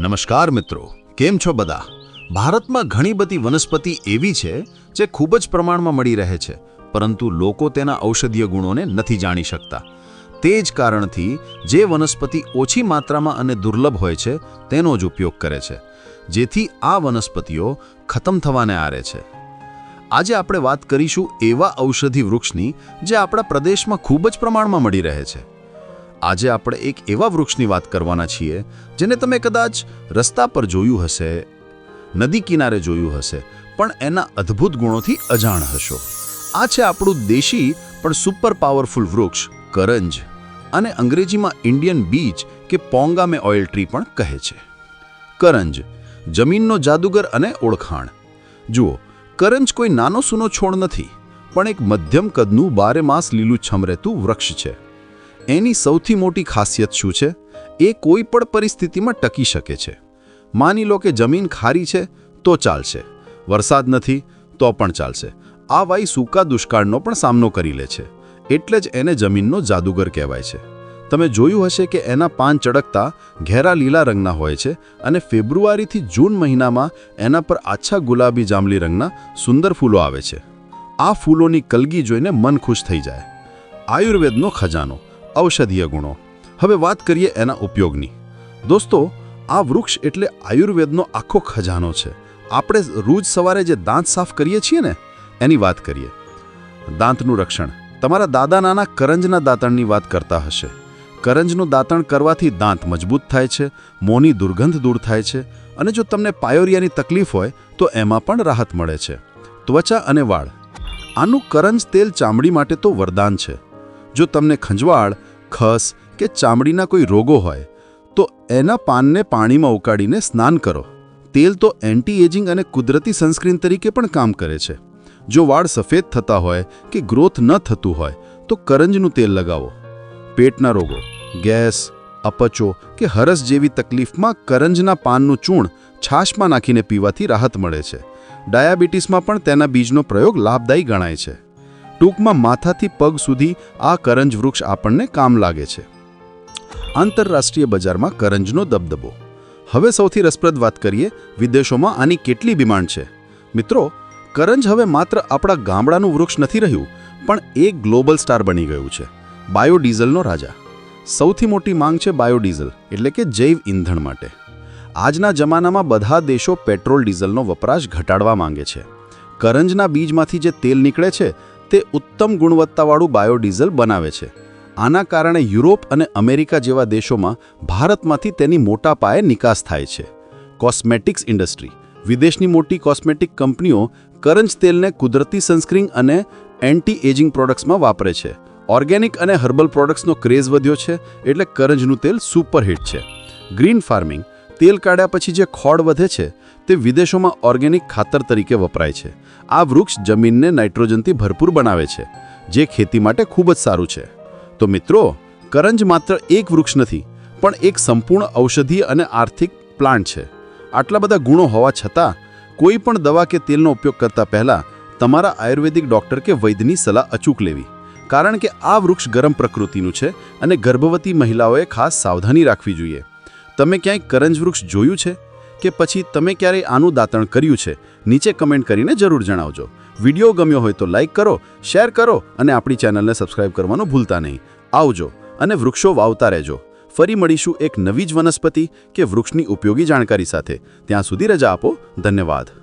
નમસ્કાર મિત્રો, કેમ છો બધા? ભારતમાં ઘણી બધી વનસ્પતિ એવી છે જે ખૂબ જ પ્રમાણમાં મળી રહે છે, પરંતુ લોકો તેના ઔષધીય ગુણોને નથી જાણી શકતા. તે જ કારણથી જે વનસ્પતિ ઓછી માત્રામાં અને દુર્લભ હોય છે, તેનો જ ઉપયોગ કરે છે, જેથી આ વનસ્પતિઓ ખતમ થવાને આરે છે. આજે આપણે વાત કરીશું એવા ઔષધિ વૃક્ષની જે આપણા પ્રદેશમાં ખૂબ જ પ્રમાણમાં મળી રહે છે. આજે આપણે એક એવા વૃક્ષની વાત કરવાના છીએ, જેને તમે કદાચ રસ્તા પર જોયું હશે, નદી કિનારે જોયું હશે, પણ એના અદ્ભુત ગુણોથી અજાણ હશો. આ છે આપણું દેશી, પણ સુપર પાવરફુલ વૃક્ષ, કરંજ, અને અંગ્રેજીમાં ઇન્ડિયન બીચ કે પોંગામે ઓઇલ ટ્રી પણ કહે છે. કરંજ, જમીનનો જાદુગર અને ઓળખાણ. જુઓ, કરંજ કોઈ નાનો સૂનો છોડ નથી, પણ એક મધ્યમ કદનું બારે માસ લીલુંછમ રહેતું વૃક્ષ છે. એની સૌથી મોટી ખાસિયત શું છે? એ કોઈ પણ પરિસ્થિતિમાં ટકી શકે છે. માની લો કે જમીન ખારી છે, તો ચાલશે. વરસાદ નથી, તો પણ ચાલશે. આ વાય સૂકા દુષ્કાળનો પણ સામનો કરી લે છે. એટલે જ એને જમીનનો જાદુગર કહેવાય છે. તમે જોયું હશે કે એના પાન ચડકતા ઘેરા લીલા રંગના હોય છે અને ફેબ્રુઆરીથી જૂન મહિનામાં એના પર આછા ગુલાબી જાંબલી રંગના સુંદર ફૂલો આવે છે. આ ફૂલોની કલગી જોઈને મન ખુશ થઈ જાય. આયુર્વેદનો ખજાનો. ઔષધીય ગુણો. હવે વાત કરીએ એના ઉપયોગની. દોસ્તો, આ વૃક્ષ એટલે આયુર્વેદનો આખો ખજાનો છે. આપણે રોજ સવારે જે દાંત સાફ કરીએ છીએ ને, એની વાત કરીએ. દાંતનું રક્ષણ. તમારા દાદા નાના કરંજના દાંતણની વાત કરતા હશે. કરંજનું દાંતણ કરવાથી દાંત મજબૂત થાય છે, મોંની દુર્ગંધ દૂર થાય છે, અને જો તમને પાયોરિયાની તકલીફ હોય, તો એમાં પણ રાહત મળે છે. ત્વચા અને વાળ. આનું કરંજ તેલ ચામડી માટે તો વરદાન છે. જો તમને ખંજવાળ, ખસ કે ચામડીના કોઈ રોગો હોય, તો એના પાનને પાણીમાં ઉકાળીને સ્નાન કરો. તેલ તો એન્ટી એજિંગ અને કુદરતી સનસ્ક્રીન તરીકે પણ કામ કરે છે. જો વાળ સફેદ થતા હોય કે ગ્રોથ ન થતું હોય, તો કરંજનું તેલ લગાવો. પેટના રોગો, ગેસ, અપચો કે હરસ જેવી તકલીફમાં કરંજના પાનનું ચૂર્ણ છાશમાં નાખીને પીવાથી રાહત મળે છે. ડાયાબિટીસમાં પણ તેના બીજનો પ્રયોગ લાભદાયી ગણાય છે. ટૂંકમાં માથાથી પગ સુધી આ કરંજ વૃક્ષ આપણને કામ લાગે છે. આંતરરાષ્ટ્રીય બજારમાં કરંજનો દબદબો. હવે સૌથી રસપ્રદ વાત કરીએ, વિદેશોમાં આની કેટલી ડિમાન્ડ છે? મિત્રો, કરંજ હવે માત્ર આપણા ગામડાનું વૃક્ષ નથી રહ્યું, પણ એક ગ્લોબલ સ્ટાર બની ગયું છે, બાયોડીઝલનો રાજા. સૌથી મોટી માંગ છે બાયોડીઝલ, એટલે કે જૈવ ઇંધણ માટે. આજના જમાનામાં બધા દેશો પેટ્રોલ ડીઝલનો વપરાશ ઘટાડવા માંગે છે. કરંજના બીજમાંથી જે તેલ નીકળે છે તે ઉત્તમ ગુણવત્તાવાળું બાયોડીઝલ બનાવે છે. આના કારણે યુરોપ અને અમેરિકા જેવા દેશોમાં ભારતમાંથી તેની મોટા પાયે નિકાસ થાય છે. Cosmetics industry. વિદેશની મોટી કોસ્મેટિક કંપનીઓ કરંજ તેલને કુદરતી સનસ્ક્રીન અને એન્ટી એજિંગ પ્રોડક્ટ્સમાં વાપરે છે. ઓર્ગેનિક અને હર્બલ પ્રોડક્ટ્સનો ક્રેઝ વધ્યો છે એટલે કરંજનું તેલ સુપરહિટ છે. Green farming. તેલ કાઢ્યા પછી જે ખોડ વધે છે તે વિદેશોમાં ઓર્ગેનિક ખાતર તરીકે વપરાય છે. આ વૃક્ષ જમીનને નાઇટ્રોજનથી ભરપૂર બનાવે છે, જે ખેતી માટે ખૂબ જ સારું છે. તો મિત્રો, કરંજ માત્ર એક વૃક્ષ નથી, પણ એક સંપૂર્ણ ઔષધીય અને આર્થિક પ્લાન્ટ છે. આટલા બધા ગુણો હોવા છતાં, કોઈ પણ દવા કે તેલનો ઉપયોગ કરતા પહેલાં, તમારા આયુર્વેદિક ડૉક્ટર કે વૈદ્યની સલાહ અચૂક લેવી. કારણ કે આ વૃક્ષ ગરમ પ્રકૃતિનું છે અને ગર્ભવતી મહિલાઓએ ખાસ સાવધાની રાખવી જોઈએ. તમે ક્યાંય કરંજ વૃક્ષ જોયું છે? કે પછી તમે ક્યારેય આનું દાંતણ કર્યું છે, નીચે કમેન્ટ કરીને જરૂર જણાવજો. વીડિયો ગમ્યો હોય તો લાઇક કરો, શેર કરો અને આપણી ચેનલને સબસ્ક્રાઇબ કરવાનું ભૂલતા નહીં. આવજો અને વૃક્ષો વાવતા રહેજો. ફરી મળીશું એક નવી જ વનસ્પતિ કે વૃક્ષની ઉપયોગી જાણકારી સાથે. ત્યાં સુધી રજા આપો. ધન્યવાદ.